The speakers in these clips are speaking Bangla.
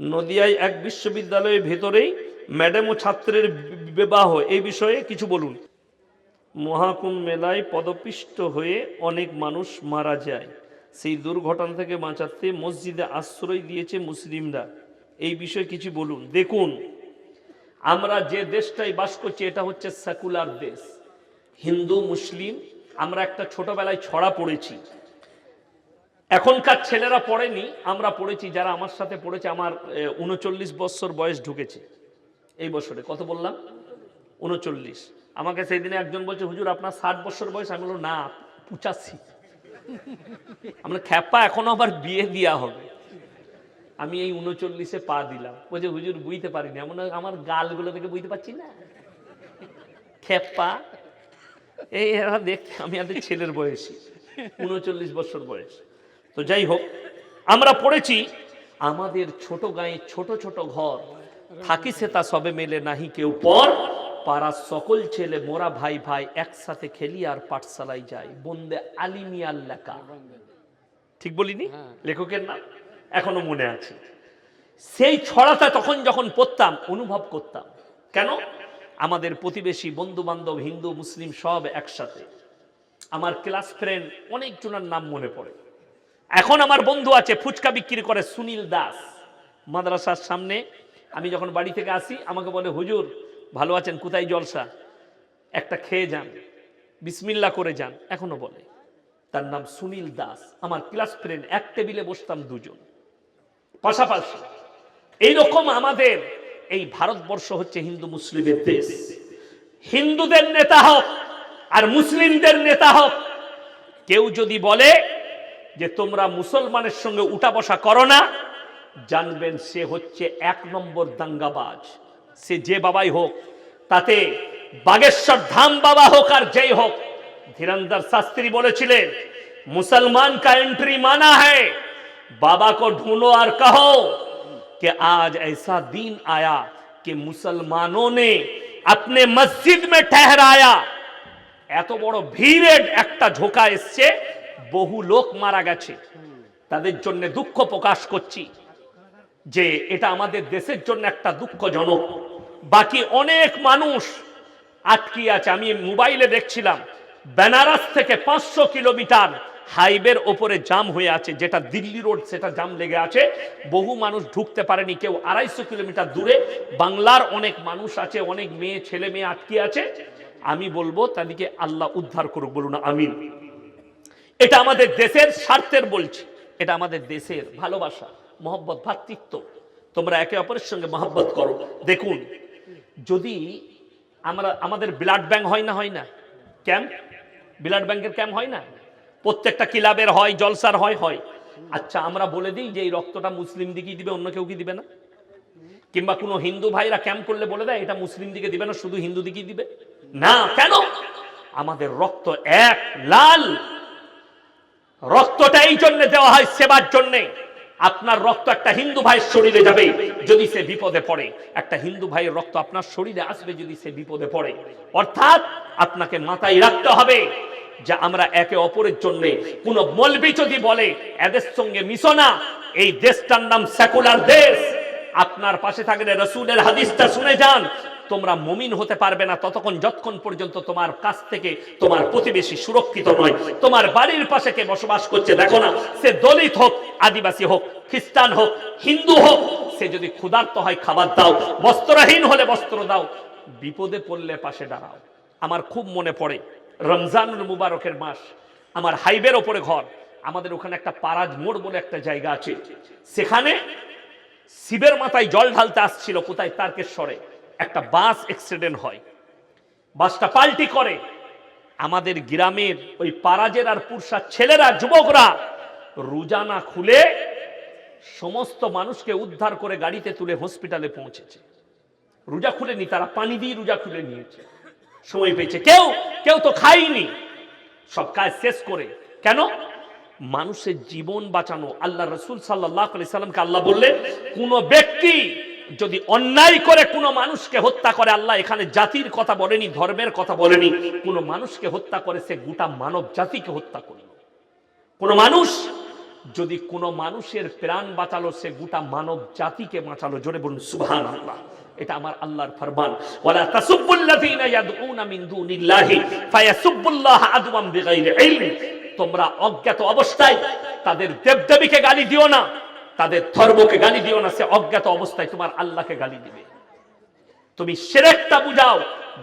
নদিয়ায় এক বিশ্ববিদ্যালয়ের ভেতরেই ম্যাডাম ও ছাত্রের বিবাহ। এই বিষয়ে কিছু বলুন। মহাকুম্ভ মেলায় পদপিষ্ট হয়ে অনেক মানুষ মারা যায়। সেই দুর্ঘটনা থেকে বাঁচাতে মসজিদে আশ্রয় দিয়েছে মুসলিমরা। এই বিষয়ে কিছু বলুন। দেখুন, আমরা যে দেশটাই বাস করছি, এটা হচ্ছে সেকুলার দেশ। হিন্দু, মুসলিম, আমরা একটা ছোটবেলায় ছড়া পড়েছি। এখনকার ছেলেরা পড়েনি, আমরা পড়েছি, যারা আমার সাথে পড়েছে, আমার উনচল্লিশ বছর বয়স ঢুকেছে। এই বছরে, কত বললাম? উনচল্লিশ। আমাকে সেই দিনে একজন বলছে, হুজুর, আপনার ষাট বছর বয়স? আমি বললাম, না, পঁচাশি। আমরা খ্যাপা এখনও আবার বিয়ে দেওয়া হবে। আমি এই উনচল্লিশে পা দিলাম। বলছে, হুজুর, বুঝতে পারিনি। এমন আমার গালগুলো থেকে বুঝতে পারছি না? খেপা এই, এরা দেখতে আমি আমাদের ছেলের বয়সী। উনচল্লিশ বছর বয়স। তো যাই হোক আমরা পড়েছি আমাদের ছোট গায়ে ছোট ছোট ঘর। থাকি সে তা সবে মেলে নাহি কেউ পর। পাড়ার সকল ছেলে মোরা ভাই ভাই একসাথে খেলি আর পাঠশালায় যাই। বন্দে আলিমিয়াল লেখা। ঠিক বলিনি? লেখকের নাম? এখনও মনে আছে। সেই ছড়াটা তখন যখন পড়তাম অনুভব করতাম। কেন? আমাদের প্রতিবেশী বন্ধু বান্ধব হিন্দু মুসলিম সব একসাথে। আমার ক্লাস ফ্রেন্ড অনেকজনের নাম মনে পড়ে। এখন আমার বন্ধু আছে, ফুচকা বিক্রি করে সুনীল দাস। মাদ্রাসার সামনে আমি যখন বাড়ি থেকে আসি, আমাকে বলে, হুজুর, ভালো আছেন? কোথায় জলসা? একটা খেয়ে যান বিসমিল্লা করে যান, এখনও বলে। তার নাম সুনীল দাস। আমার ক্লাস ফ্রেন্ড, এক টেবিলে বসতাম দুজন। পাশাপাশি এইরকম আমাদের এই ভারতবর্ষ হচ্ছে হিন্দু মুসলিমের দেশ। হিন্দুদের নেতা হোক আর মুসলিমদের নেতা হোক, কেউ যদি বলে যে তোমরা মুসলমানের সঙ্গে উঠা বসা করো না জানবেন সে হচ্ছে এক নম্বর দাঙ্গাবাজ সে যে বাবাই হোক তাতে বাগেশ্বর ধাম বাবা হোক আর যেই হোক ধীরেন্দ্র শাস্ত্রী বলেছিলেন मुसलमान का एंट्री माना है बाबा को ढूंढो और कहो कि आज ऐसा दिन आया कि मुसलमानों ने अपने मस्जिद में ठहराया এত বড় ভিড়ের একটা ঝোঁকা এসছে বহু লোক মারা গেছে। তাদের জন্য দুঃখ প্রকাশ করছি যে এটা আমাদের দেশের জন্য একটা দুঃখজনক। বাকি অনেক মানুষ আটকে আছে। আমি মোবাইলে দেখছিলাম, বেনারস থেকে পাঁচশো কিলোমিটার হাইওয়ের ওপরে জাম হয়ে আছে, যেটা দিল্লি রোড, সেটা জাম লেগে আছে। বহু মানুষ ঢুকতে পারেনি, কেউ আড়াইশো কিলোমিটার দূরে। বাংলার অনেক মানুষ আছে, অনেক মেয়ে, ছেলে মেয়ে আটকে আছে। আমি বলব তাদেরকে আল্লাহ উদ্ধার করুক, বলুন আমিন। এটা আমাদের দেশের স্বার্থের বলছি। এটা আমাদের দেশের ভালোবাসা, মহব্বত ভ্রাতৃত্ব তোমরা একে অপরের সঙ্গে মহব্বত করো। দেখুন, যদি আমরা, আমাদের ব্লাড ব্যাংক হয় না হয় না? ক্যাম্প ব্লাড ব্যাংকের ক্যাম্প হয় না? প্রত্যেকটা ক্লাবের হয়, জলসার হয় হয়। আচ্ছা আমরা বলে দিই যে এই রক্তটা মুসলিম দিকেই দিবে, অন্য কেউ কি দিবে না? কিংবা কোনো হিন্দু ভাইরা ক্যাম্প করলে বলে দেয়, এটা মুসলিম দিকে দিবে না, শুধু হিন্দু দিকেই দিবে? না, কেন? আমাদের রক্ত এক, লাল। রক্তটা এই জন্য দেওয়া হয় সেবার জন্যে। আপনার রক্ত একটা হিন্দু ভাইয়ের শরীরে যাবে, যদি সে বিপদে পড়ে। একটা হিন্দু ভাইয়ের রক্ত আপনার শরীরে আসবে যদি সে বিপদে পড়ে। অর্থাৎ আপনাকে মাথায় রাখতে হবে যে আমরা একে অপরের জন্য কোন মলবি যদি বলে, এদের সঙ্গে মিশো না, এই দেশটার নাম সেকুলার দেশ। আপনার পাশে থাকলে রসুলের হাদিসটা শুনে যান তোমরা মমিন হতে পারবে না ততক্ষণ যতক্ষণ পর্যন্ত তোমার কাছ থেকে তোমার প্রতিবেশী সুরক্ষিত নয়। তোমার বাড়ির পাশে কে বসবাস করছে দেখো না, সে দলিত হোক, আদিবাসী হোক, খ্রিস্টান হোক, হিন্দু হোক, সে যদি ক্ষুধার্ত হয় খাবার দাও, বস্ত্রহীন হলে বস্ত্র দাও, বিপদে পড়লে পাশে দাঁড়াও। আমার খুব মনে পড়ে রমজানুল মুবারকের মাস, আমার হাইওয়ের ওপরে ঘর, আমাদের ওখানে একটা পারাজ মোড় বলে একটা জায়গা আছে। সেখানে শিবের মাথায় জল ঢালতে আসছিল, কোথায়? তারকেশ্বরে। একটা বাস অ্যাক্সিডেন্ট হয়। বাসটা পাল্টি করে। আমাদের গ্রামের ওই পারাজের আর পুরসার ছেলেরা, যুবকরা রোজানা খুলে সমস্ত মানুষকে উদ্ধার করে গাড়িতে তুলে হসপিটালে পৌঁছেছে। রোজা খুলেনি, তারা পানি দিয়ে রোজা খুলে নিয়েছে। সময় পেয়েছে। কেউ কেউ তো খায়নি। সব কাজ শেষ করে। কেন? মানুষের জীবন বাঁচানো। আল্লাহ রসুল সাল্লাহ সাল্লামকে আল্লাহ বললেন, কোন ব্যক্তি যদি অন্যায় করে কোনো মানুষকে হত্যা করে, আল্লাহ এখানে জাতির কথা বলেনি, ধর্মের কথা বলেনি, কোনো মানুষকে হত্যা করে সে গোটা মানব জাতিকে হত্যা করল। কোন মানুষ যদি কোনো মানুষের প্রাণ বাঁচালো, সে গোটা মানব জাতিকে বাঁচালো। জোরে বলুন সুবহান আল্লাহ এটা আমার আল্লাহর ফরমান। ওয়ালা তাসুব্বুল্লাযীনা ইয়াদউনা মিন দুনিল্লাহি ফায়াসুব্বুল্লাহ আদওয়াম বিগাইরি ইলম। তোমরা অজ্ঞাত অবস্থায় তাদের দেবদেবীকে গালি দিও না। তাদের ধর্মকে গালি দিও না, সে অজ্ঞাত অবস্থায় তোমার আল্লাহকে গালি দিবে। তুমি সেরেকটা বুঝাও,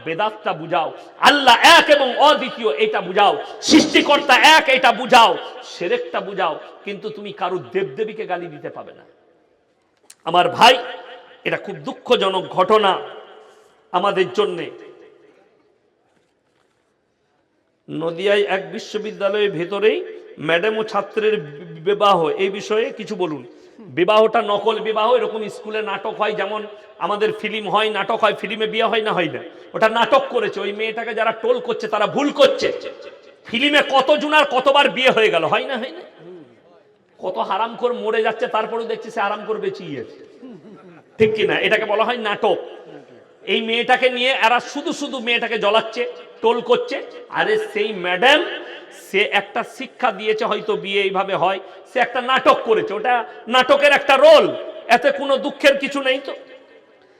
বেদাতটা বুঝাও, আল্লাহ এক এবং অদ্বিতীয় এটা বুঝাও, সৃষ্টিকর্তা এক এটা বুঝাও, সেরেকটা বুঝাও, কিন্তু তুমি কারও দেবদেবীকে গালি দিতে পাবে না। আমার ভাই, এটা খুব দুঃখজনক ঘটনা আমাদের জন্যে। নদিয়ায় এক বিশ্ববিদ্যালয়ের ভেতরেই ম্যাডাম ও ছাত্রের বিবাহ, এই বিষয়ে কিছু বলুন। বিবাহটা নকল বিবাহ, এরকম স্কুলে নাটক হয়, যেমন আমাদের ফিল্ম হয়, নাটক হয়, ফিল্মে বিয়ে হয় না হয় না। ওটা নাটক করেছে, ওই মেয়েটাকে যারা টোল করছে, তারা ভুল করছে। ফিল্মে কত জুনার কতবার বিয়ে হয়ে গেল, হয় না হয় না? কত হারাম করে মরে যাচ্ছে, তারপরেও দেখছি সে আরাম করে বেঁচিয়ে যাচ্ছে ঠিক কিনা? এটাকে বলা হয় নাটক। এই মেয়েটাকে নিয়ে এরা শুধু শুধু মেয়েটাকে জ্বলাচ্ছে, টোল করছে। আরে সেই ম্যাডাম সে একটা শিক্ষা দিয়েছে হয়তো বিয়ে এইভাবে হয়, সে একটা নাটক করেছে, ওটা নাটকের একটা রোল এতে কোনো দুঃখের কিছু নেই তো?